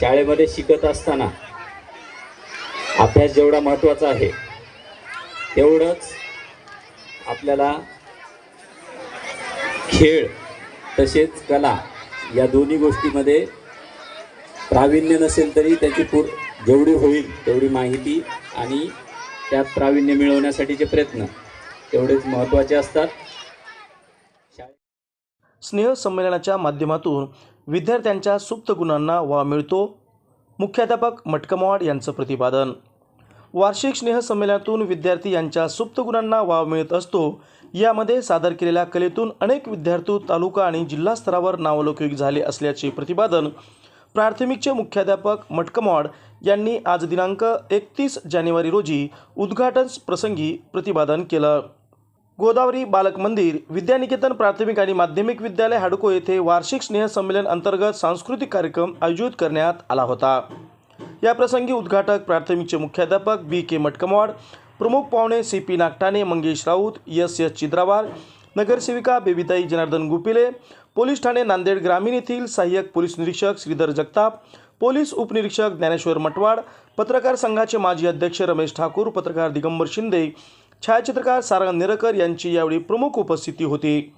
शाळेमध्ये शिकत असताना अभ्यास जेवढा महत्त्वाचा आहे तेवढंच आपल्याला खेळ तसेच कला या दोन्ही गोष्टीमध्ये प्रावीण्य नसेल तरी त्याची पूर जेवढी होईल तेवढी माहिती आणि त्यात प्रावीण्य मिळवण्यासाठीचे प्रयत्न तेवढेच महत्त्वाचे असतात. स्नेह स्नेहसंमेलनाच्या माध्यमातून विद्यार्थ्यांच्या सुप्त गुणांना वाव मिळतो. मुख्याध्यापक मटकमवाड यांचं प्रतिपादन. वार्षिक स्नेहसंमेलनातून विद्यार्थी यांच्या सुप्त गुणांना वाव मिळत असतो. यामध्ये सादर केलेल्या कलेतून अनेक विद्यार्थी तालुका आणि जिल्हा स्तरावर नावलौकिक झाले असल्याचे प्रतिपादन प्राथमिकचे मुख्याध्यापक मटकमवाड यांनी आज दिनांक एकतीस जानेवारी रोजी उद्घाटन प्रसंगी प्रतिपादन केलं. गोदावरी बालक मंदिर विद्यानिकेतन प्राथमिक आणि माध्यमिक विद्यालय हडको येथे वार्षिक स्नेहसंमेलन अंतर्गत सांस्कृतिक कार्यक्रम आयोजित करण्यात आला होता. या प्रसंगी उद्घाटक प्राथमिकचे मुख्याध्यापक बी के मटकमवाड प्रमुख पाहुणे C P Nagthane Mangesh Raut S S Chidrawar नगरसेविका बेबीताई जनार्दन गुपिले पोलीस ठाणे नांदेड ग्रामीण येथील सहाय्यक पोलीस निरीक्षक श्रीधर जगताप पोलीस उपनिरीक्षक ज्ञानेश्वर मटवाड पत्रकार संघाचे माजी अध्यक्ष रमेश ठाकूर पत्रकार दिगंबर शिंदे छायाचित्रकार सारंग निरकर यांची यावेळी प्रमुख उपस्थिती होती.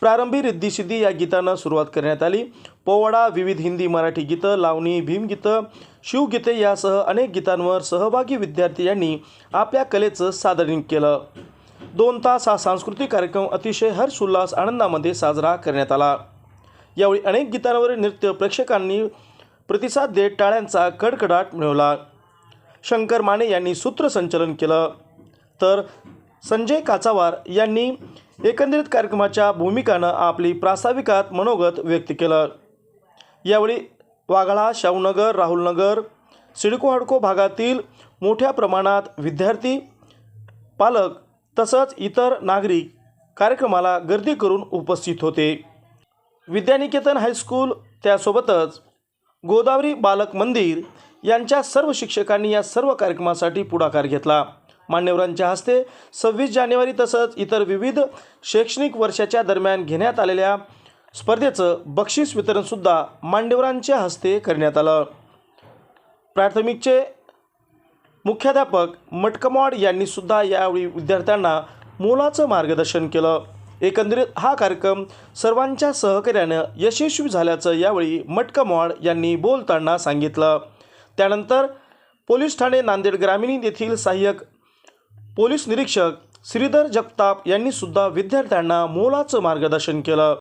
प्रारंभी रिद्धी या गीतांना सुरुवात करण्यात आली. पोवाडा विविध हिंदी मराठी गीतं लावणी भीमगीतं शिवगीते यासह अनेक गीतांवर सहभागी विद्यार्थी यांनी आपल्या कलेचं सादरीकरण केलं. दोन तास हा सांस्कृतिक कार्यक्रम अतिशय हर्षोल्लास आनंदामध्ये साजरा करण्यात आला. यावेळी अनेक गीतांवर नृत्य प्रेक्षकांनी प्रतिसाद देत टाळ्यांचा कडकडाट मिळवला. शंकर माने यांनी सूत्रसंचलन केलं. तर संजय काचावार यांनी एकंदरीत कार्यक्रमाच्या भूमिकानं आपली प्रास्ताविकात मनोगत व्यक्त केलं. यावेळी वाघाळा शाहूनगर राहुलनगर सिडको हडको भागातील मोठ्या प्रमाणात विद्यार्थी पालक तसंच इतर नागरिक कार्यक्रमाला गर्दी करून उपस्थित होते. विद्यानिकेतन हायस्कूल त्यासोबतच गोदावरी बालक मंदिर यांच्या सर्व शिक्षकांनी या सर्व कार्यक्रमासाठी पुढाकार घेतला. मान्यवरांच्या हस्ते सव्वीस जानेवारी तसंच इतर विविध शैक्षणिक वर्षाच्या दरम्यान घेण्यात आलेल्या स्पर्धेचं बक्षीस वितरणसुद्धा मान्यवरांच्या हस्ते करण्यात आलं. प्राथमिकचे मुख्याध्यापक मटकमॉड यांनी सुद्धा यावेळी विद्यार्थ्यांना मोलाचं मार्गदर्शन केलं. एकंदरीत हा कार्यक्रम सर्वांच्या सहकार्यानं यशस्वी झाल्याचं यावेळी मटकमॉड यांनी बोलताना सांगितलं. त्यानंतर पोलीस ठाणे नांदेड ग्रामीण येथील सहाय्यक पोलीस निरीक्षक श्रीधर जगताप यांनी सुद्धा विद्यार्थ्यांना मोलाचं मार्गदर्शन केलं.